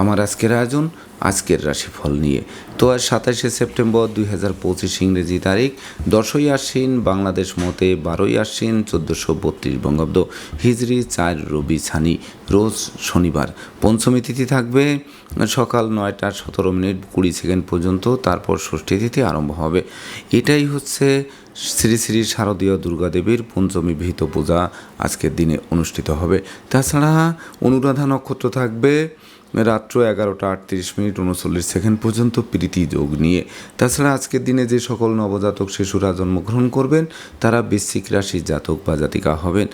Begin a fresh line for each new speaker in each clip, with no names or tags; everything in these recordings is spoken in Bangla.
আমার আজকের আয়োজন, আজকের রাশিফল নিয়ে। তো আজ সাতাশে সেপ্টেম্বর দুই হাজার পঁচিশ ইংরেজি তারিখ, দশই আশ্বিন বাংলাদেশ মতে বারোই আশ্বিন চোদ্দোশো বত্রিশ বঙ্গাব্দ হিজড়ি চার রবি ছানি, রোজ শনিবার। পঞ্চমী তিথি থাকবে সকাল নয়টা সতেরো মিনিট কুড়ি সেকেন্ড পর্যন্ত, তারপর ষষ্ঠী তিথি আরম্ভ হবে। এটাই হচ্ছে শ্রী শ্রী শারদীয় দুর্গাদেবীর পঞ্চমী বিহিত পূজা আজকের দিনে অনুষ্ঠিত হবে। তাছাড়া অনুরাধা নক্ষত্র থাকবে রাত্র এগারোটা আটত্রিশ মিনিট উনচল্লিশ সেকেন্ড পর্যন্ত প্রীতি যোগ নিয়ে। তাছাড়া আজকের দিনে যে সকল নবজাতক শিশুরা জন্মগ্রহণ করবেন, তারা বৃশ্চিক রাশির জাতক বা জাতিকা হবেন।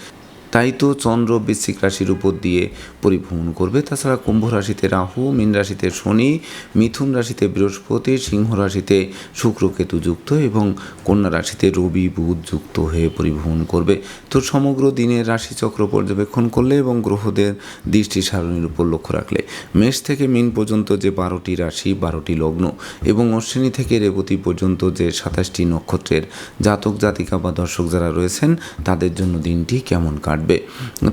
তাই তো চন্দ্র বৃশ্চিক রাশির উপর দিয়ে পরিভ্রমণ করবে। তাছাড়া কুম্ভ রাশিতে রাহু, মীন রাশিতে শনি, মিথুন রাশিতে বৃহস্পতি, সিংহ রাশিতে শুক্র কেতু যুক্ত এবং কন্যা রাশিতে রবি, বুধ যুক্ত হয়ে পরিভ্রমণ করবে। তো সমগ্র দিনের রাশিচক্র পর্যবেক্ষণ করলে এবং গ্রহদের দৃষ্টি সারণীর উপর লক্ষ্য রাখলে মেষ থেকে মিন পর্যন্ত যে বারোটি রাশি, বারোটি লগ্ন এবং অশ্বিনী থেকে রেবতী পর্যন্ত যে সাতাশটি নক্ষত্রের জাতক, জাতিকা বা দর্শক যারা রয়েছেন, তাদের জন্য দিনটি কেমন কাটবে?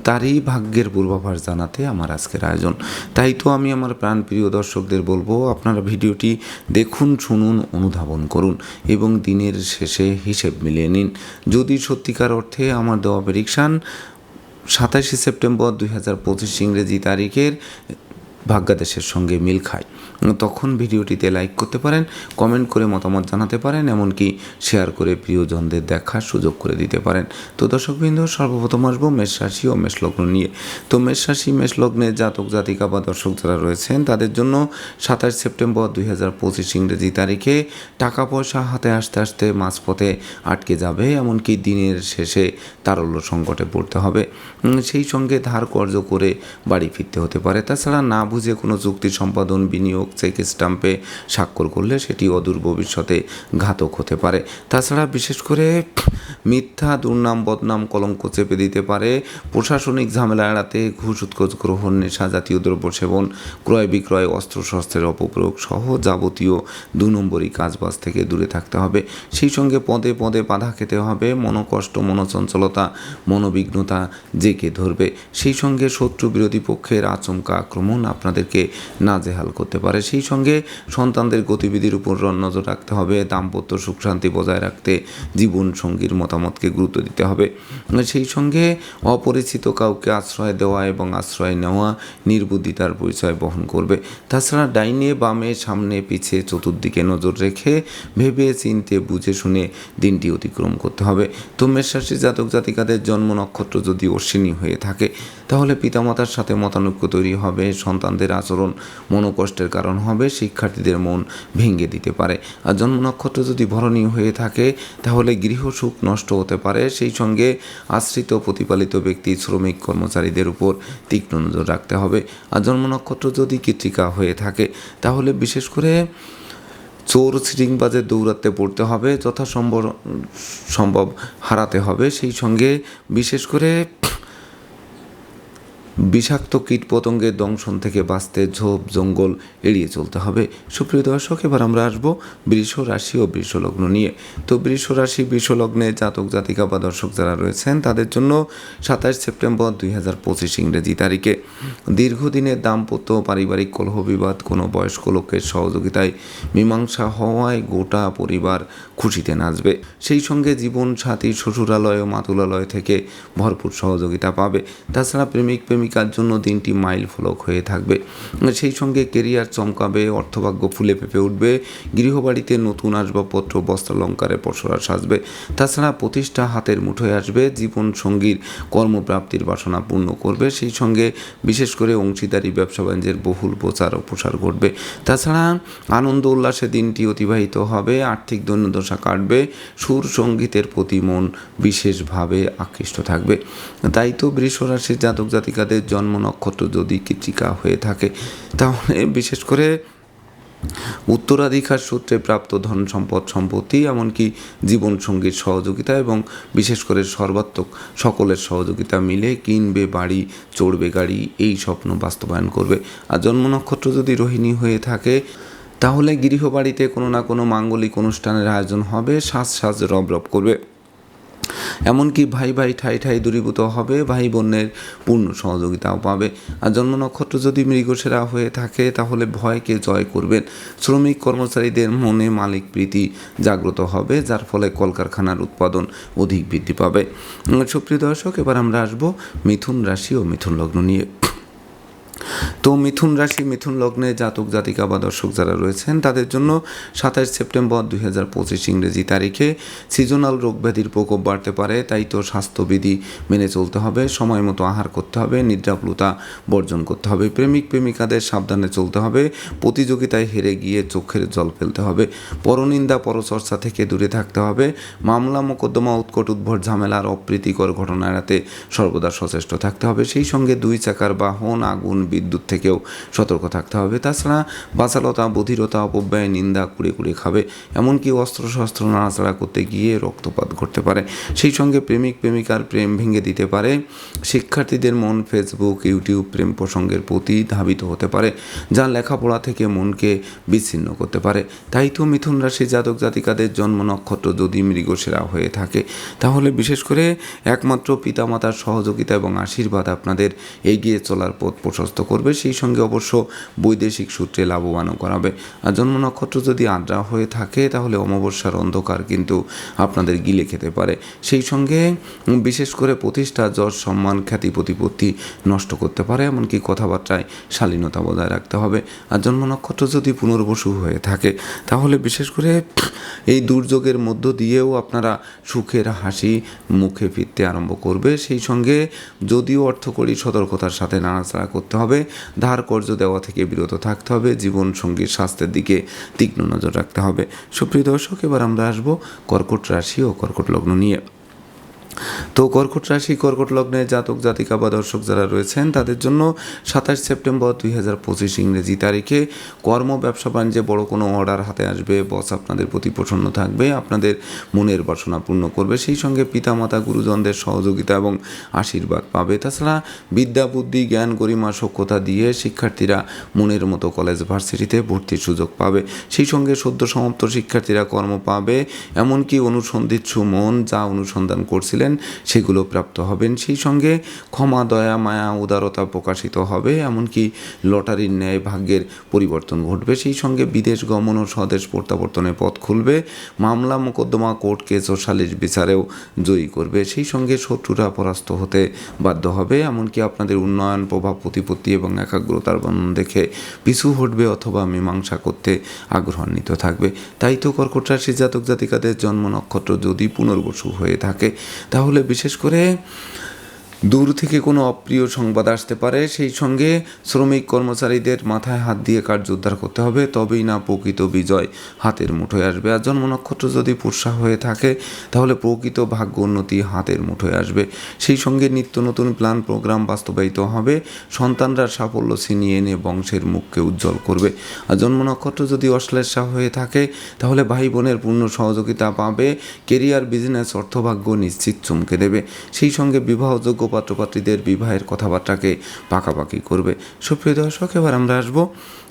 তারই ভাগ্যের পূর্বাভাস জানাতে আমার আজকের আয়োজন। তাই তো আমি আমার প্রাণপ্রিয় দর্শকদের বলব, আপনারা ভিডিওটি দেখুন, শুনুন, অনুধাবন করুন এবং দিনের শেষে হিসেব মিলিয়ে নিন। যদি সত্যিকার অর্থে আমার দেওয়া প্রেডিকশান সাতাশে সেপ্টেম্বর দুই হাজার পঁচিশ ইংরেজি তারিখের ভাগ্যাদেশের সঙ্গে মিল খায়। তখন ভিডিওটিতে লাইক করতে পারেন কমেন্ট করে মতামত জানাতে পারেন, এমনকি শেয়ার করে প্রিয়জনদের দেখার সুযোগ করে দিতে পারেন। তো দর্শকবৃন্দ, সর্বপ্রথম আসব মেষ রাশি ও মেষ লগ্ন নিয়ে। তো মেষ রাশি, মেষ লগ্নের জাতক, জাতিকা বা দর্শক যারা রয়েছেন, তাদের জন্য সাতাশ সেপ্টেম্বর দুই হাজার পঁচিশ ইংরেজি তারিখে টাকা পয়সা হাতে আসতে আসতে মাঝপথে আটকে যাবে, এমনকি দিনের শেষে তারল্য সংকটে পড়তে হবে। সেই সঙ্গে ধার কর্য করে বাড়ি ফিরতে হতে পারে। তাছাড়া না বুঝে কোনো চুক্তি সম্পাদন, বিনিয়োগ চেক স্টাম্পে স্বাক্ষর করলে সেটি অদূর ভবিষ্যতে ঘাতক হতে পারে। তাছাড়া বিশেষ করে মিথ্যা, দুর্নাম, বদনাম, কলঙ্ক চেপে দিতে পারে। প্রশাসনিক ঝামেলা এড়াতে ঘুষ, উৎকোচ, গ্রহণ, নেশা জাতীয় দ্রব্য সেবন, ক্রয় বিক্রয় অস্ত্রশস্ত্রের অপপ্রয়োগ সহ যাবতীয় দু নম্বরই কাজবাজ থেকে দূরে থাকতে হবে। সেই সঙ্গে পদে পদে বাধা খেতে হবে। মনোকষ্ট, মনোচঞ্চলতা, মনোবিঘ্নতা জেকে ধরবে। সেই সঙ্গে শত্রু বিরোধী পক্ষের আচমকা আক্রমণ আপনাদেরকে নাজেহাল করতে পারে। সেই সঙ্গে সন্তানদের গতিবিধির উপর নজর রাখতে হবে, দাম্পত্য সুখ শান্তি বজায় রাখতে জীবন সঙ্গীর মতামতকে গুরুত্ব দিতে হবে। সেই সঙ্গে অপরিচিত কাউকে আশ্রয় দেওয়া এবং আশ্রয় নেওয়া নির্বুদ্ধিতার পরিচয় বহন করবে। তাছাড়া ডাইনে বামে সামনে পিছে চতুর্দিকে নজর রেখে ভেবে চিনতে বুঝে শুনে দিনটি অতিক্রম করতে হবে। তো মেষরাশি জাতক জাতিকাদের জন্ম নক্ষত্র যদি অশ্বিনী হয়ে থাকে তাহলে পিতামাতার সাথে মতানৈক্য তৈরি হবে, সন্তানদের আচরণ মনোকষ্টের কারণ হবে, শিক্ষার্থীদের মন ভেঙে দিতে পারে। আর জন্ম নক্ষত্র যদি ভরণী হয়ে থাকে, তাহলে গৃহসুখ নষ্ট হতে পারে। সেই সঙ্গে আশ্রিত প্রতিপালিত ব্যক্তি, শ্রমিক কর্মচারীদের উপর তীক্ষ্ণ নজর রাখতে হবে। আর জন্ম নক্ষত্র যদি কৃত্রিকা হয়ে থাকে, তাহলে বিশেষ করে চোর সিটিংবাজের দৌড়াতে পড়তে হবে, যথাসম্ভব, সম্ভব হারাতে হবে। সেই সঙ্গে বিশেষ করে বিষাক্ত কীট পতঙ্গের দংশন থেকে বাঁচতে ঝোপ, জঙ্গল এড়িয়ে চলতে হবে। সুপ্রিয় দর্শক, এবার আমরা আসব বৃষ রাশি ও বৃষ লগ্ন নিয়ে। তো বৃষ রাশি, বৃষ লগ্নে জাতক, জাতিকা বা দর্শক যারা রয়েছেন, তাদের জন্য সাতাশ সেপ্টেম্বর দুই হাজার পঁচিশ ইংরেজি তারিখে। দীর্ঘদিনের দাম্পত্য পারিবারিক কলহ বিবাদ, কোনো বয়স্ক লোকের সহযোগিতায় মীমাংসা হওয়ায় গোটা পরিবার খুশিতে নাচবে। সেই সঙ্গে জীবন সাথী শ্বশুরালয় ও মাতুলালয় থেকে ভরপুর সহযোগিতা পাবে। তাছাড়া প্রেমিক প্রেমিক প্রেমিকার জন্য দিনটি মাইল ফলক হয়ে থাকবে। সেই সঙ্গে কেরিয়ার চমকাবে, অর্থভাগ্য ফুলে পেঁপে উঠবে, গৃহবাড়িতে নতুন আসবাবপত্র বস্ত্রালঙ্কারে পসরা সাজবে, তাছাড়া প্রতিষ্ঠা হাতের মুঠোয় আসবে জীবন সঙ্গীর কর্মপ্রাপ্তির বাসনা পূর্ণ করবে, সেই সঙ্গে বিশেষ করে অংশীদারি, ব্যবসা বাণিজ্যের বহুল প্রচার ও প্রসার ঘটবে। তাছাড়া আনন্দ উল্লাসে দিনটি অতিবাহিত হবে, আর্থিক দৈন্যদশা কাটবে, সুর সঙ্গীতের প্রতি মন বিশেষভাবে আকৃষ্ট থাকবে। তাই তো বৃষ রাশির জাতক জাতিকাদের জন্ম নক্ষত্র যদি কৃতিকা হয়ে থাকে, তাহলে বিশেষ করে উত্তরাধিকার সূত্রে প্রাপ্ত ধন সম্পদ সম্পত্তি, এমনকি জীবনসঙ্গীর সহযোগিতা এবং বিশেষ করে সর্বাত্মক সকলের সহযোগিতা মিলে কিনবে, বাড়ি, চড়বে গাড়ি, এই স্বপ্ন বাস্তবায়ন করবে। আর জন্ম নক্ষত্র যদি রোহিণী হয়ে থাকে, তাহলে গৃহবাড়িতে কোনো না কোনো মাঙ্গলিক অনুষ্ঠানের আয়োজন হবে, সাজ সাজ রব রব করবে। এমনকি ভাই ভাই ঠাই ঠাই দূরীভূত হবে, ভাই বোনের পূর্ণ সহযোগিতাও পাবে। আর জন্ম নক্ষত্র যদি মৃগসেরা হয়ে থাকে, তাহলে ভয়কে জয় করবেন। শ্রমিক কর্মচারীদের মনে মালিক প্রীতি জাগ্রত হবে, যার ফলে কলকারখানার উৎপাদন অধিক বৃদ্ধি পাবে। সুপ্রিয় দর্শক, এবার আমরা আসব মিথুন রাশি ও মিথুন লগ্ন নিয়ে। তো মিথুন রাশি, মিথুন লগ্নে জাতক, জাতিকা বা দর্শক যারা রয়েছেন, তাদের জন্য সাতাশ সেপ্টেম্বর দুই হাজার পঁচিশ ইংরেজি তারিখে সিজনাল রোগ ব্যাধির প্রকোপ বাড়তে পারে, তাই তো স্বাস্থ্যবিধি মেনে চলতে হবে, সময় মতো আহার করতে হবে, নিদ্রাপ্লুতা বর্জন করতে হবে, প্রেমিক, প্রেমিকাদের সাবধানে চলতে হবে, প্রতিযোগিতায় হেরে গিয়ে চোখের জল ফেলতে হবে, পরনিন্দা, পরচর্চা থেকে দূরে থাকতে হবে, মামলা, মোকদ্দমা, উৎকট, উদ্ভট ঝামেলার অপ্রীতিকর ঘটনা এড়াতে সর্বদা সচেষ্ট থাকতে হবে, সেই সঙ্গে দুই চাকার বাহন, আগুন বিদ্যুৎ থেকেও সতর্ক থাকতে হবে। তাছাড়া বাচালতা, বধিরতা, অপব্যয়, নিন্দা কুড়ে কুড়ে খাবে। এমনকি অস্ত্রশস্ত্র নাড়াচাড়া করতে গিয়ে রক্তপাত ঘটতে পারে। সেই সঙ্গে প্রেমিক, প্রেমিকার প্রেম ভেঙে দিতে পারে। শিক্ষার্থীদের মন ফেসবুক ইউটিউব প্রেম প্রসঙ্গের প্রতি ধাবিত হতে পারে, যা লেখাপড়া থেকে মনকে বিচ্ছিন্ন করতে পারে। তাই তো মিথুন রাশি জাতক জাতিকাদের জন্ম নক্ষত্র যদি মৃগসেরা হয়ে থাকে, তাহলে বিশেষ করে একমাত্র পিতামাতার সহযোগিতা এবং আশীর্বাদ আপনাদের এগিয়ে চলার পথ প্রশস্ত করবে, সেই সঙ্গে অবশ্য বৈদেশিক সূত্রে লাভবানও করাবে। আর জন্ম নক্ষত্র যদি আদ্রা হয়ে থাকে, তাহলে অমাবস্যার অন্ধকার কিন্তু আপনাদের গিলে খেতে পারে। সেই সঙ্গে বিশেষ করে প্রতিষ্ঠা যশ সম্মান, খ্যাতি, প্রতিপত্তি নষ্ট করতে পারে, এমনকি কথাবার্তায় শালীনতা বজায় রাখতে হবে। আর জন্ম নক্ষত্র যদি পুনর্বসু হয়ে থাকে, তাহলে বিশেষ করে এই দুর্যোগের মধ্য দিয়েও আপনারা সুখের হাসি মুখে ফিরতে আরম্ভ করবে। সেই সঙ্গে যদিও অর্থকরী সতর্কতার সাথে নাড়াচাড়া করতে হবে ধার কর্য দেওয়া থেকে বিরত থাকতে হবে। জীবন সঙ্গীর স্বাস্থ্যের দিকে তীক্ষ্ণ নজর রাখতে হবে। সুপ্রিয় দর্শক, এবার আমরা আসব কর্কট রাশি ও কর্কট লগ্ন নিয়ে। তো কর্কট রাশি, কর্কট লগ্নে জাতক, জাতিকা বা দর্শক যারা রয়েছেন, তাদের জন্য সাতাশ সেপ্টেম্বর দুই হাজার পঁচিশ ইংরেজি তারিখে কর্ম, ব্যবসা, বাণিজ্যে বড় কোনো অর্ডার হাতে আসবে। বস আপনাদের প্রতি প্রসন্ন থাকবে, আপনাদের মনের বাসনা পূর্ণ করবে। সেই সঙ্গে পিতামাতা, গুরুজনদের সহযোগিতা এবং আশীর্বাদ পাবে। তাছাড়া বিদ্যা, বুদ্ধি, জ্ঞান, গরিমা সক্ষতা দিয়ে শিক্ষার্থীরা মনের মতো কলেজ, ভার্সিটিতে ভর্তির সুযোগ পাবে। সেই সঙ্গে সদ্য সমাপ্ত শিক্ষার্থীরা কর্ম পাবে, এমনকি অনুসন্ধিৎসু মন যা অনুসন্ধান করছিলেন সেগুলো প্রাপ্ত হবেন। সেই সঙ্গে ক্ষমা, দয়া, মায়া, উদারতা প্রকাশিত হবে, এমনকি লটারির ন্যায় ভাগ্যের পরিবর্তন ঘটবে। সেই সঙ্গে বিদেশ গমন ও স্বদেশ প্রত্যাবর্তনের পথ খুলবে, মামলা মোকদ্দমা কোর্ট কেস ও সালিশ বিচারেও জয়ী করবে। সেই সঙ্গে শত্রুরা পরাস্ত হতে বাধ্য হবে, এমনকি আপনাদের উন্নয়ন, প্রভাব, প্রতিপত্তি এবং একাগ্রতার বন্ধন দেখে পিছু হটবে অথবা মীমাংসা করতে আগ্রহান্বিত থাকবে। তাই তো কর্কট রাশি জাতক জাতিকাদের জন্ম নক্ষত্র যদি পুনর্বসু হয়ে থাকে তাহলে বিশেষ করে দূর থেকে কোনো অপ্রিয় সংবাদ আসতে পারে, সেই সঙ্গে শ্রমিক কর্মচারীদের মাথায় হাত দিয়ে কার্য উদ্ধার করতে হবে, তবেই না প্রকৃত বিজয় হাতের মুঠোয় আসবে। আর জন্ম নক্ষত্র যদি পুষা হয়ে থাকে, তাহলে প্রকৃত ভাগ্য উন্নতি হাতের মুঠোয় আসবে। সেই সঙ্গে নিত্য নতুন প্ল্যান, প্রোগ্রাম বাস্তবায়িত হবে। সন্তানরা সাফল্য ছিনিয়ে এনে বংশের মুখকে উজ্জ্বল করবে। আর জন্ম নক্ষত্র যদি অশ্লেষা হয়ে থাকে, তাহলে ভাই বোনের পূর্ণ সহযোগিতা পাবে, কেরিয়ার, বিজনেস, অর্থভাগ্য নিশ্চিত চমকে দেবে। সেই সঙ্গে বিবাহযোগ্য পাত্রপাত্রীদের বিবাহের কথাবার্তাকে পাকাপাকি করবে। সুপ্রিয় দর্শক এবার আমরা আসব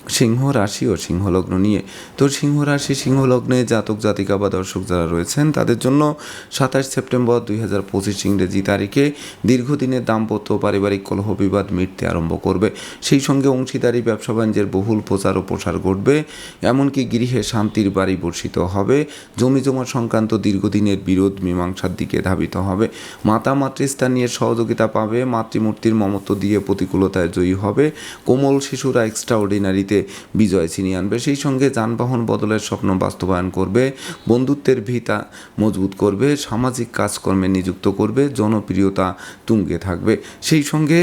সিংহ রাশি ও সিংহ লগ্ন নিয়ে। তো সিংহ রাশি সিংহ লগ্নে জাতক, জাতিকা বা দর্শক যারা রয়েছেন, তাদের জন্য সাতাশ সেপ্টেম্বর দুই হাজার পঁচিশ ইংরেজি তারিখে দীর্ঘদিনের দাম্পত্য পারিবারিক কলহ বিবাদ মিটতে আরম্ভ করবে। সেই সঙ্গে অংশীদারি, ব্যবসা বাণিজ্যের বহুল প্রচার ও প্রসার ঘটবে। এমনকি গৃহে শান্তির বাড়ি বর্ষিত হবে। জমি জমা সংক্রান্ত দীর্ঘদিনের বিরোধ মীমাংসার দিকে ধাবিত হবে। মাতা মাতৃস্থানীয় সহযোগিতা পাবে। মাতৃমূর্তির মমত্ব দিয়ে প্রতিকূলতায় জয়ী হবে। কোমল শিশুরা এক্সট্রা অর্ডিনারিতে বিজয় ছিনিয়ে আনবে। সেই সঙ্গে যানবাহন বদলের স্বপ্ন বাস্তবায়ন করবে, বন্ধুত্বের ভিতা মজবুত করবে, সামাজিক কাজকর্মে নিযুক্ত করবে, জনপ্রিয়তা তুঙ্গে থাকবে। সেই সঙ্গে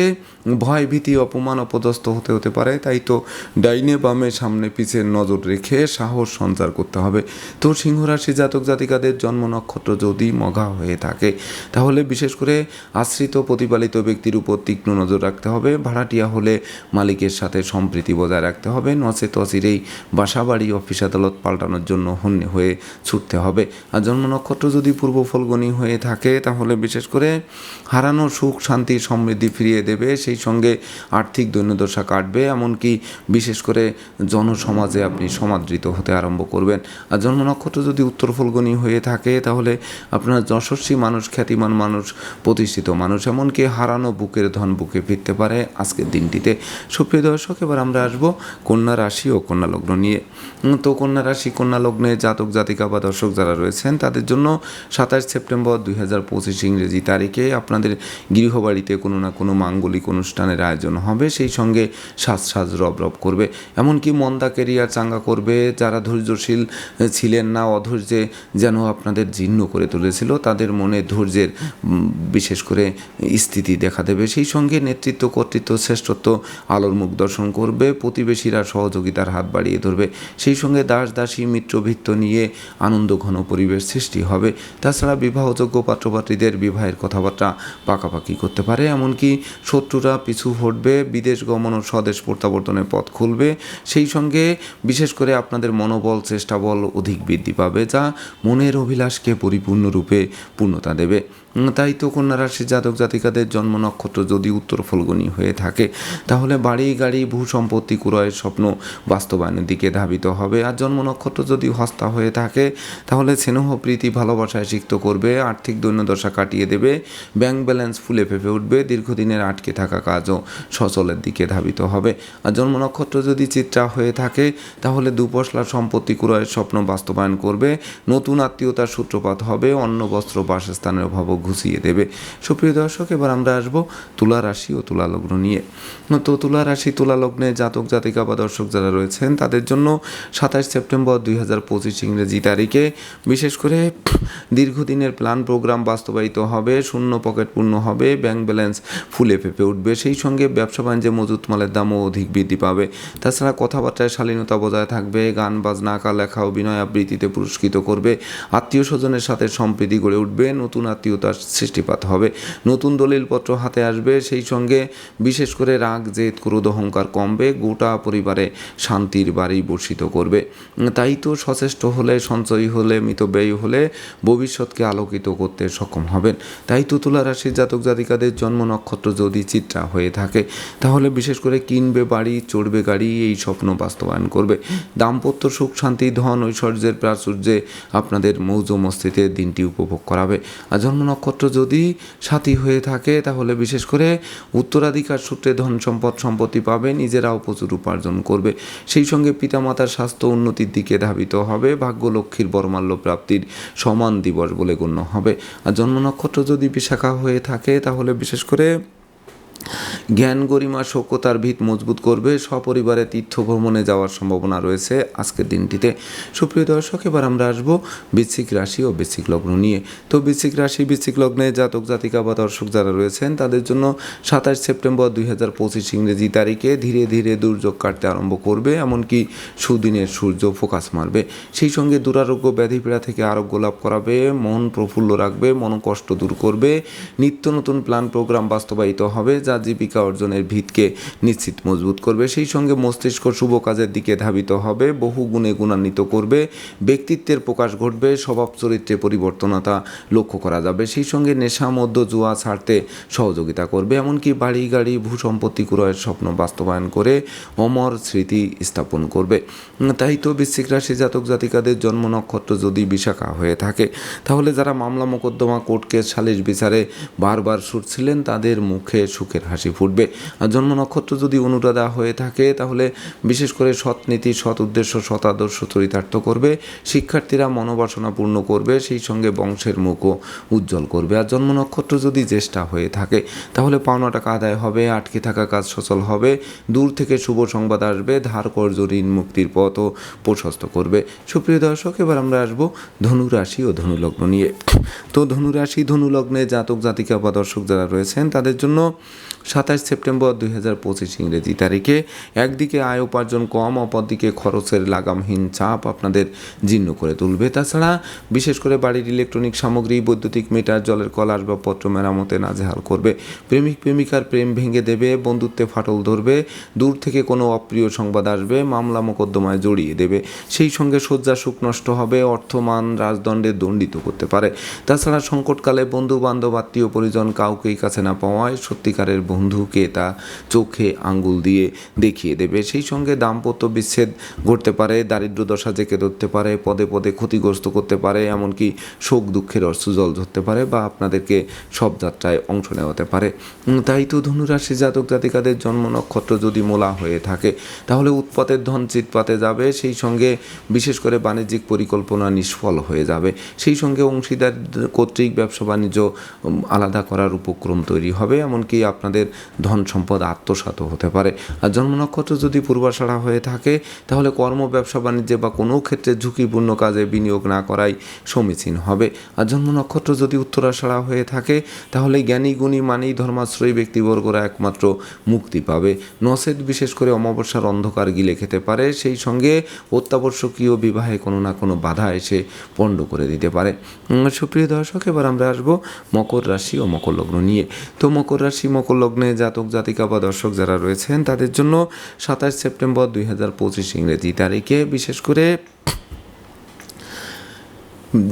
ভয়, ভীতি, অপমান, অপদস্থ হতে হতে পারে। তাই তো ডাইনে বামে সামনে পিছে নজর রেখে সাহস সঞ্চার করতে হবে। তো সিংহরাশি জাতক জাতিকাদের জন্ম নক্ষত্র যদি মঘা হয়ে থাকে, তাহলে বিশেষ করে আশ্রিত প্রতিপালিত ব্যক্তির উপর তীক্ষ্ণ নজর রাখতে হবে। ভাড়াটিয়া হলে মালিকের সাথে সম্প্রীতি বজায় রাখতে হবে নচেত অচিরেই বাসা বাড়ি, অফিস আদালত পাল্টানোর জন্য হন্যে হয়ে ছুটতে হবে। আর জন্ম নক্ষত্র যদি পূর্ব ফলগণী হয়ে থাকে, তাহলে বিশেষ করে হারানো সুখ, শান্তি, সমৃদ্ধি ফিরিয়ে দেবে। সেই সঙ্গে আর্থিক দৈন্যদশা কাটবে। এমনকি বিশেষ করে জনসমাজে আপনি সমাদৃত হতে আরম্ভ করবেন। আর জন্ম নক্ষত্র যদি উত্তর ফলগণী হয়ে থাকে, তাহলে আপনার যশস্বী মানুষ, খ্যাতিমান মানুষ, প্রতিষ্ঠিত মানুষ, এমনকি হারানো বুকের ধন বুকে ফিরতে পারে আজকের দিনটিতে। সুপ্রিয় দর্শক, এবার আমরা আসব কন্যা রাশি ও কন্যা লগ্ন নিয়ে। তো কন্যা রাশি, কন্যা লগ্নে জাতক, জাতিকা বা দর্শক যারা রয়েছেন, তাদের জন্য সাতাশ সেপ্টেম্বর দুই হাজার পঁচিশ ইংরেজি তারিখে আপনাদের গৃহবাড়িতে কোনো না কোনো মাঙ্গলিক অনুষ্ঠানের আয়োজন হবে। সেই সঙ্গে সাজ সাজ রব রব করবে। এমনকি মন্দা কেরিয়ার চাঙ্গা করবে। যারা ধৈর্যশীল ছিলেন না, অধৈর্যে যেন আপনাদের জীর্ণ করে তুলেছিল, তাদের মনে ধৈর্যের বিশেষ করে স্থিতি দেখা দেবে। সেই সঙ্গে নেতৃত্ব, কর্তৃত্ব, শ্রেষ্ঠত্ব, আলোর মুখ দর্শন করবে। প্রতিবেশীরা সহযোগিতার হাত বাড়িয়ে ধরবে। সেই সঙ্গে দাস, দাসী মিত্রভিত্ত নিয়ে আনন্দ ঘন পরিবেশ সৃষ্টি হবে। তাছাড়া বিবাহযোগ্য পাত্রপাত্রীদের বিবাহের কথাবার্তা পাকাপাকি করতে পারে। এমনকি শত্রুরা পিছু হটবে, বিদেশ গমন ও স্বদেশ প্রত্যাবর্তনের পথ খুলবে। সেই সঙ্গে বিশেষ করে আপনাদের মনোবল চেষ্টা বল অধিক বৃদ্ধি পাবে, যা মনের অভিলাষকে পরিপূর্ণরূপে পূর্ণতা দেবে। তাই তো কন্যা রাশির জাতক জাতিকাদের জন্ম নক্ষত্র যদি উত্তর ফলগণী হয়ে থাকে, তাহলে বাড়ি, গাড়ি, ভূ সম্পত্তি ক্রয়ের স্বপ্ন বাস্তবায়নের দিকে ধাবিত হবে। আর জন্ম নক্ষত্র যদি হস্তা হয়ে থাকে, তাহলে স্নেহ, প্রীতি ভালোবাসায় সিক্ত করবে, আর্থিক দৈন্যদশা কাটিয়ে দেবে, ব্যাংক ব্যালেন্স ফুলে ফেপে উঠবে, দীর্ঘদিনের আটকে থাকা কাজও সচলের দিকে ধাবিত হবে। আর জন্ম নক্ষত্র যদি চিত্রা হয়ে থাকে, তাহলে দুপশলা সম্পত্তি ক্রয়ের স্বপ্ন বাস্তবায়ন করবে, নতুন আত্মীয়তার সূত্রপাত হবে, অন্ন, বস্ত্র, বাসস্থানের অভাবও ঘুষিয়ে দেবে। সুপ্রিয় দর্শক, এবার আমরা আসব তুলা রাশি ও তুলা লগ্ন নিয়ে। তো তুলা রাশি, তুলা লগ্নে জাতক, জাতিকা বা দর্শক যারা রয়েছেন, তাদের জন্য সাতাশ সেপ্টেম্বর দুই হাজার পঁচিশ ইংরেজি তারিখে বিশেষ করে দীর্ঘদিনের প্ল্যান প্রোগ্রাম বাস্তবায়িত হবে, শূন্য পকেট পূর্ণ হবে ব্যাংক ব্যালেন্স ফুলে ফেপে উঠবে। সেই সঙ্গে ব্যবসা বাণিজ্যে মজুত মালের দামও অধিক বৃদ্ধি পাবে। তাছাড়া কথাবার্তায় শালীনতা বজায় থাকবে, গান, বাজনা আঁকা লেখা অভিনয় আবৃত্তিতে পুরস্কৃত করবে। আত্মীয় স্বজনের সাথে সম্প্রীতি গড়ে উঠবে, নতুন আত্মীয়তার সৃষ্টিপাত হবে। নতুন দলিলপত্র হাতে আসবে, সেই সঙ্গে বিশেষ করে রাগ, জেদ, ক্রোধ, অহংকার কমবে, গোটা পরিবারে শান্তির বাড়ি বর্ষিত করবে। তাই তো সচেষ্ট হলে, সঞ্চয়ী হলে, মিতব্যয়ী হলে ভবিষ্যৎকে আলোকিত করতে সক্ষম হবেন। তাই তো তুলা রাশির জাতক জাতিকাদের জন্ম নক্ষত্র যদি চিত্রা হয়ে থাকে, তাহলে বিশেষ করে কিনবে বাড়ি, চড়বে গাড়ি, এই স্বপ্ন বাস্তবায়ন করবে। দাম্পত্য সুখ, শান্তি, ধন, ঐশ্বর্যের প্রাচুর্যে আপনাদের মৌজ মস্তিতে দিনটি উপভোগ করাবে। আর জন্ম নক্ষত্র যদি সাথী হয়ে থাকে, তাহলে বিশেষ করে উত্তরাধিকার সূত্রে ধন সম্পদ সম্পত্তি পাবে, নিজেরাও প্রচুর উপার্জন করবে। সেই সঙ্গে পিতামাতার স্বাস্থ্য উন্নতির দিকে ধাবিত হবে ভাগ্য লক্ষ্মীর বরমাল্য প্রাপ্তির সমান দিবস বলে গণ্য হবে। আর জন্ম নক্ষত্র যদি বিশাখা হয়ে থাকে, তাহলে বিশেষ করে জ্ঞান গরিমা সভ্যতার ভিত মজবুত করবে, সপরিবারে তীর্থ ভ্রমণে যাওয়ার সম্ভাবনা রয়েছে আজকের দিনটিতে। সুপ্রিয় দর্শক, এবার আমরা আসব বৃশ্চিক রাশি ও বৃশ্চিক লগ্ন নিয়ে। তো বৃশ্চিক রাশি, বৃশ্চিক লগ্নে জাতক, জাতিকা বা দর্শক যারা রয়েছেন, তাদের জন্য সাতাশ সেপ্টেম্বর দুই হাজার পঁচিশ ইংরেজি তারিখে ধীরে ধীরে দুর্যোগ কাটতে আরম্ভ করবে, এমনকি সুদিনের সূর্য ফোকাস মারবে। সেই সঙ্গে দুরারোগ্য ব্যাধি পীড়া থেকে আরোগ্য লাভ করাবে, মন প্রফুল্ল রাখবে, মনোকষ্ট দূর করবে, নিত্য নতুন প্ল্যান, প্রোগ্রাম বাস্তবায়িত হবে, যা জীবিকা অর্জনের ভিতকে নিশ্চিত মজবুত করবে। সেই সঙ্গে মস্তিষ্ক শুভ কাজের দিকে ধাবিত হবে, বহু গুণে গুণান্বিত করবে, ব্যক্তিত্বের প্রকাশ ঘটবে, স্বভাব চরিত্রে পরিবর্তনতা লক্ষ্য করা যাবে। সেই সঙ্গে নেশা মধ্য জুয়া ছাড়তে সহযোগিতা করবে, এমনকি বাড়ি, গাড়ি, ভূ সম্পত্তি ক্রয়ের স্বপ্ন বাস্তবায়ন করে অমর স্মৃতি স্থাপন করবে। তাই তো বৃশ্চিক রাশি জাতক জাতিকাদের জন্ম নক্ষত্র যদি বিশাখা হয়ে থাকে, তাহলে যারা মামলা, মোকদ্দমা, কোর্ট কেস, সালিশ বিচারে বারবার ছুটছিলেন তাদের মুখে সুখের হাসি ফুটবে। আর জন্ম নক্ষত্র যদি অনুরাধা হয়ে থাকে, তাহলে বিশেষ করে সৎ নীতি, সৎ উদ্দেশ্য, সৎ আদর্শ চরিতার্থ করবে। শিক্ষার্থীরা মনোবাসনা পূর্ণ করবে, সেই সঙ্গে বংশের মুখও উজ্জ্বল করবে। আর জন্ম নক্ষত্র যদি জ্যেষ্ঠা হয়ে থাকে, তাহলে পাওনা টাকা আদায় হবে, আটকে থাকা কাজ সচল হবে, দূর থেকে শুভ সংবাদ আসবে, ধার কর্য ঋণ মুক্তির পথও প্রশস্ত করবে। সুপ্রিয় দর্শক, এবার আমরা আসব ধনু রাশি ও ধনুলগ্ন নিয়ে। তো ধনু রাশি ধনু জাতক জাতিকা বা দর্শক যারা রয়েছেন, তাদের জন্য সাতাশ সেপ্টেম্বর দুই হাজার পঁচিশ ইংরেজি তারিখে। একদিকে আয় উপার্জন কম, অপরদিকে খরচের লাগামহীন চাপ আপনাদের জীর্ণ করে তুলবে। তাছাড়া বিশেষ করে বাড়ির ইলেকট্রনিক সামগ্রী, বৈদ্যুতিক মিটার, জলের কল, আসবাবপত্র মেরামতে নাজেহাল করবে। প্রেমিক, প্রেমিকার প্রেম ভেঙে দেবে, বন্ধুত্বে ফাটল ধরবে, দূর থেকে কোনো অপ্রিয় সংবাদ আসবে, মামলা মোকদ্দমায় জড়িয়ে দেবে। সেই সঙ্গে শয্যা সুখ নষ্ট হবে, অর্থমান রাজদণ্ডে দণ্ডিত করতে পারে। তাছাড়া সংকটকালে বন্ধু বান্ধব আত্মীয় পরিজন কাউকেই কাছে না পাওয়ায় সত্যিকারের বন্ধুকে তা চোখে আঙ্গুল দিয়ে দেখিয়ে দেবে। সেই সঙ্গে দাম্পত্য বিচ্ছেদ ঘটতে পারে, দারিদ্র দশা জেঁকে ধরতে পারে, পদে পদে ক্ষতিগ্রস্ত করতে পারে, এমনকি শোক দুঃখের অশ্রুজল ধরতে পারে বা আপনাদেরকে সব যাত্রায় অংশ নেওয়াতে পারে। তাই তো ধনুরাশি জাতক জাতিকাদের জন্ম নক্ষত্র যদি মোলা হয়ে থাকে, তাহলে উৎপাতের ধন চিৎপাতে যাবে, সেই সঙ্গে বিশেষ করে বাণিজ্যিক পরিকল্পনা নিষ্ফল হয়ে যাবে। সেই সঙ্গে অংশীদার কর্তৃক ব্যবসা বাণিজ্য আলাদা করার উপক্রম তৈরি হবে, এমনকি আপনাদের ধন সম্পদ আত্মসাত হতে পারে। আর জন্ম নক্ষত্র যদি পূর্বাষাঢ়া হয়ে থাকে, তাহলে কর্ম, ব্যবসা, বাণিজ্যে বা কোনো ক্ষেত্রে ঝুঁকিপূর্ণ কাজে বিনিয়োগ না করাই সমীচীন হবে। আর জন্ম নক্ষত্র যদি উত্তরাষাঢ়া হয়ে থাকে, তাহলে জ্ঞানী, গুণী, মানেই ধর্মাশ্রয়ী ব্যক্তিবর্গরা একমাত্র মুক্তি পাবে। নসেদ বিশেষ করে অমাবস্যার অন্ধকার গিলে খেতে পারে, সেই সঙ্গে অত্যাবশ্যকীয় বিবাহে কোনো না কোনো বাধা এসে পণ্ড করে দিতে পারে। সুপ্রিয় দর্শক, এবার আমরা আসব মকর রাশি ও মকর লগ্ন নিয়ে। তো মকর রাশি, মকর লগ্নে জাতক, জাতিকা বা দর্শক যারা রয়েছেন, তাদের জন্য সাতাশ সেপ্টেম্বর দুই হাজার পঁচিশ ইংরেজি তারিখে বিশেষ করে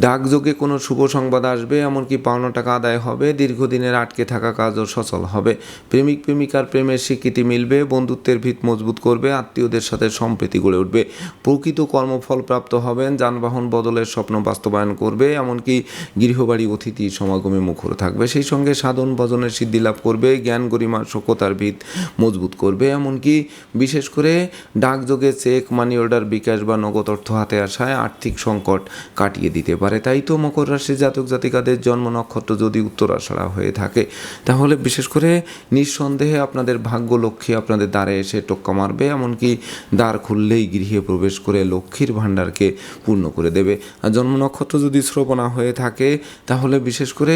ডাকযোগে কোনো শুভ সংবাদ আসবে, এমনকি পাওনা টাকা আদায় হবে, দীর্ঘদিনের আটকে থাকা কাজও সচল হবে। প্রেমিক, প্রেমিকার প্রেমের স্বীকৃতি মিলবে, বন্ধুত্বের ভিত মজবুত করবে, আত্মীয়দের সাথে সম্প্রীতি গড়ে উঠবে। প্রকৃত কর্মফল প্রাপ্ত হবেন, যানবাহন বদলের স্বপ্ন বাস্তবায়ন করবে, এমনকি গৃহবাড়ি অতিথি সমাগমে মুখর থাকবে। সেই সঙ্গে সাধন ভজনের সিদ্ধি লাভ করবে, জ্ঞান গরিমা সক্ষতার ভিত মজবুত করবে, এমনকি বিশেষ করে ডাকযোগে চেক মানি অর্ডার বিকাশ বা নগদ অর্থ হাতে আসায় আর্থিক সংকট কাটিয়ে দিতে পারে, তাই তো মকর রাশির জাতক জাতিকাদের জন্ম নক্ষত্র যদি উত্তরাষাঢ়া হয়ে থাকে, তাহলে বিশেষ করে নিঃসন্দেহে আপনাদের ভাগ্য লক্ষ্মী আপনাদের দ্বারে এসে টোক্কা মারবে, এমনকি দ্বার খুললেই গৃহে প্রবেশ করে লক্ষ্মীর ভাণ্ডারকে পূর্ণ করে দেবে। আর জন্ম নক্ষত্র যদি শ্রবণা হয়ে থাকে, তাহলে বিশেষ করে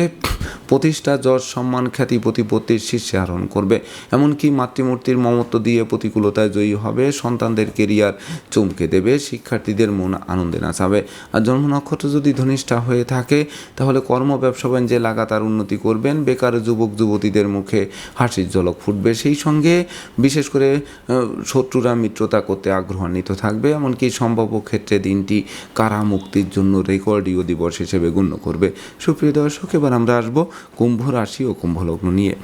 প্রতিষ্ঠা, যশ, সম্মান, খ্যাতি, প্রতিপত্তির শীর্ষে আরোহণ করবে। এমনকি মাতৃমূর্তির মমত্ব দিয়ে প্রতিকূলতায় জয়ী হবে, সন্তানদের কেরিয়ার চমকে দেবে, শিক্ষার্থীদের মন আনন্দে নাচাবে। আর জন্ম নক্ষত্র যদি ধনিষ্ঠা হয়ে থাকে, তাহলে কর্ম ব্যবসা বাণিজ্যে লাগাতার উন্নতি করবেন, বেকার যুবক, যুবতীদের মুখে হাসির ঝলক ফুটবে। সেই সঙ্গে বিশেষ করে শত্রুরা মিত্রতা করতে আগ্রহান্বিত থাকবে, এমনকি সম্ভাব্য ক্ষেত্রে দিনটি কারা মুক্তির জন্য রেকর্ডীয় দিবস হিসেবে গণ্য করবে। সুপ্রিয় দর্শক, এবার আমরা আসব কুম্ভ রাশি ও কুম্ভ লগ্ন নিয়ে।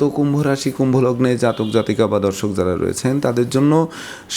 তো কুম্ভ রাশি, কুম্ভ লগ্নে জাতক, জাতিকা বা দর্শক যারা রয়েছেন, তাদের জন্য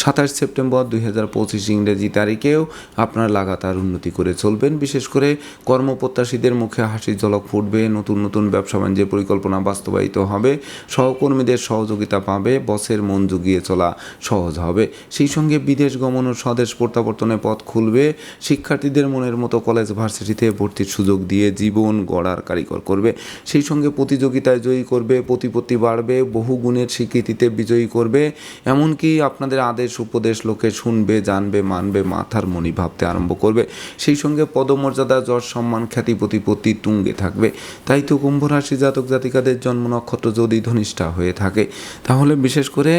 সাতাশ সেপ্টেম্বর দুই হাজার পঁচিশ ইংরেজি তারিখেও আপনার লাগাতার উন্নতি করে চলবেন। বিশেষ করে কর্মপ্রত্যাশীদের মুখে হাসির ঝলক ফুটবে, নতুন নতুন ব্যবসা বাণিজ্যের পরিকল্পনা বাস্তবায়িত হবে, সহকর্মীদের সহযোগিতা পাবে, বসের মন জুগিয়ে চলা সহজ হবে। সেই সঙ্গে বিদেশ গমন ও স্বদেশ প্রত্যাবর্তনের পথ খুলবে, শিক্ষার্থীদের মনের মতো কলেজ ভার্সিটিতে ভর্তির সুযোগ দিয়ে জীবন গড়ার কারিগর করবে। সেই সঙ্গে প্রতিযোগিতায় জয়ী করবে, প্রতিপত্তি বাড়বে, বহু গুণের স্বীকৃতিতে বিজয়ী করবে। এমনকি আপনাদের আদেশ, উপদেশ, লোকে শুনবে, জানবে, মানবে, মাথার মনি ভাবতে আরম্ভ করবে। সেই সঙ্গে পদমর্যাদা, যশ, সম্মান, খ্যাতি, প্রতিপত্তি তুঙ্গে থাকবে। তাই তো কুম্ভ রাশি জাতক জাতিকাদের জন্ম নক্ষত্র যদি ধনিষ্ঠা হয়ে থাকে, তাহলে বিশেষ করে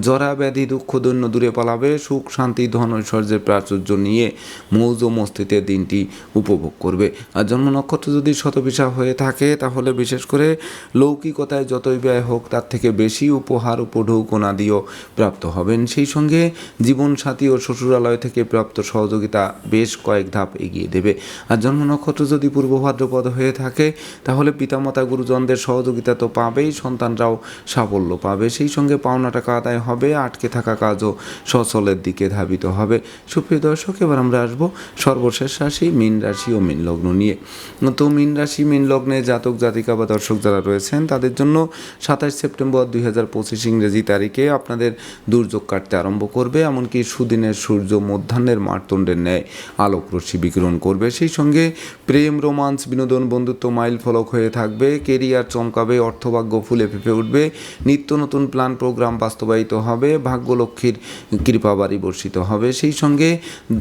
জরা ব্যাধি, দুঃখ, দৈন্য দূরে পালাবে, সুখ, শান্তি, ধন, ঐশ্বর্যের প্রাচুর্য নিয়ে মৌজ মস্তিতে দিনটি উপভোগ করবে। আর জন্ম নক্ষত্র যদি শতবিশা হয়ে থাকে, তাহলে বিশেষ করে লৌকিকতায় যতই ব্যয় হোক, তার থেকে বেশি উপহার উপঢৌকনাদিও প্রাপ্ত হবেন। সেই সঙ্গে জীবনসাথী ও শ্বশুরালয় থেকে প্রাপ্ত সহযোগিতা বেশ কয়েক ধাপ এগিয়ে দেবে। আর জন্ম নক্ষত্র যদি পূর্ব ভাদ্রপদ হয়ে থাকে, তাহলে পিতামাতা গুরুজনদের সহযোগিতা তো পাবেই, সন্তানরাও সাফল্য পাবে। সেই সঙ্গে পাওনা টাকা আদায় হবে, আটকে থাকা কাজও সচলের দিকে ধাবিত হবে। সুপ্রিয় দর্শক, এবার আমরা আসব সর্বশেষ রাশি, মীন রাশি ও মীন লগ্ন নিয়ে। তো মীন রাশি, মীন লগ্নে জাতক, জাতিকা বা দর্শক যারা রয়েছেন, তাদের জন্য সাতাশ সেপ্টেম্বর দুই হাজার পঁচিশ ইংরেজি তারিখে আপনাদের দুর্যোগ কাটতে আরম্ভ করবে, এমনকি সুদিনের সূর্য মধ্যাহ্নের মারতণ্ডের ন্যায় আলোক রশ্মি বিকিরণ করবে। করবে। সেই সঙ্গে প্রেম, রোমান্স, বিনোদন, বন্ধুত্ব মাইল ফলক হয়ে থাকবে। কেরিয়ার চমকাবে, অর্থভাগ্য ফুলে ফেঁপে উঠবে। নিত্য নতুন প্ল্যান, প্রোগ্রাম বাস্তবায়িত হবে। ভাগ্যলক্ষ্মীর কৃপাবাড়ি বর্ষিত হবে। সেই সঙ্গে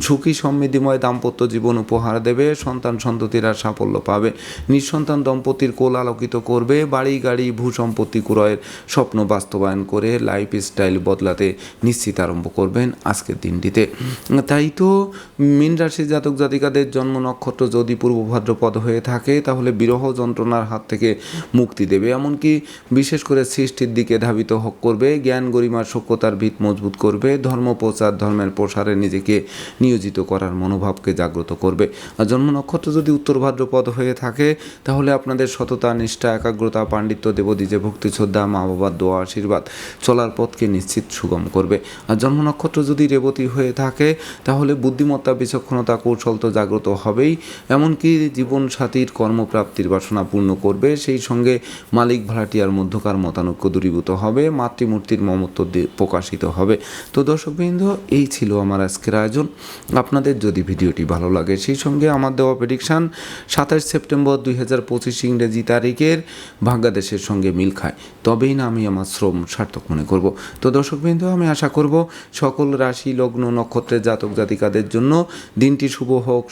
ঝুঁকি সমৃদ্ধিময় দাম্পত্য জীবন উপহার দেবে। সন্তান সন্ততিরা সাফল্য পাবে। নিঃসন্তান দম্পতির কোল আলোকিত করবে। বাড়ি, গাড়ি, ভূ সম্পত্তি ক্রয়ের স্বপ্ন বাস্তবায়ন করে লাইফ স্টাইল বদলাতে নিশ্চিত আরম্ভ করবেন আজকের দিনটিতে। তাই তো মীন রাশি জাতক জাতিকাদের জন্ম নক্ষত্র যদি পূর্ব ভাদ্রপদ হয়ে থাকে, তাহলে বিরহ যন্ত্রণার হাত থেকে মুক্তি দেবে। এমনকি বিশেষ করে সৃষ্টির দিকে ধাবিত হক করবে, জ্ঞান গরিমার সক্ষতার ভিত মজবুত করবে, ধর্ম প্রচার, ধর্মের প্রসারে নিজেকে নিয়োজিত করার মনোভাবকে জাগ্রত করবে। আর জন্ম নক্ষত্র যদি উত্তর ভাদ্রপদ হয়ে থাকে, তাহলে আপনাদের সততা, নিষ্ঠা, একাগ্রতা, পাণ্ডিত্য, দেবদীজে ভক্তি, শ্রদ্ধা মা বাবার দোয়া, আশীর্বাদ চলার পথকে নিশ্চিত সুগম করবে। আর জন্ম নক্ষত্র যদি রেবতী হয়ে থাকে, তাহলে বুদ্ধিমত্তা, বিচক্ষণতা, কৌশল তো জাগ্রত হবেই। এমনকি জীবন সাথীর কর্মপ্রাপ্তির বাসনা পূর্ণ করবে। সেই সঙ্গে মালিক ভাড়াটিয়ার মধ্যকার মতানৈক্য দূরীভূত হবে। মাতৃমূর্তির মমত্ব প্রকাশিত হবে। তো দর্শকবৃন্দ, এই ছিল আমার আজকের আয়োজন। আপনাদের যদি ভিডিওটি ভালো লাগে, সেই সঙ্গে আমার দেওয়া প্রেডিকশান সাতাশ সেপ্টেম্বর দুই হাজার পঁচিশ ইংরেজি তারিখের ভাগ্যাদেশের সঙ্গে মিল খায়। তবেই না আমি আমার শ্রম সার্থক মনে করব। তো দর্শকবৃন্দ, আমি আশা করব সকল রাশি, লগ্ন, নক্ষত্রের জাতক জাতিকাদের জন্য দিনটি শুভ হোক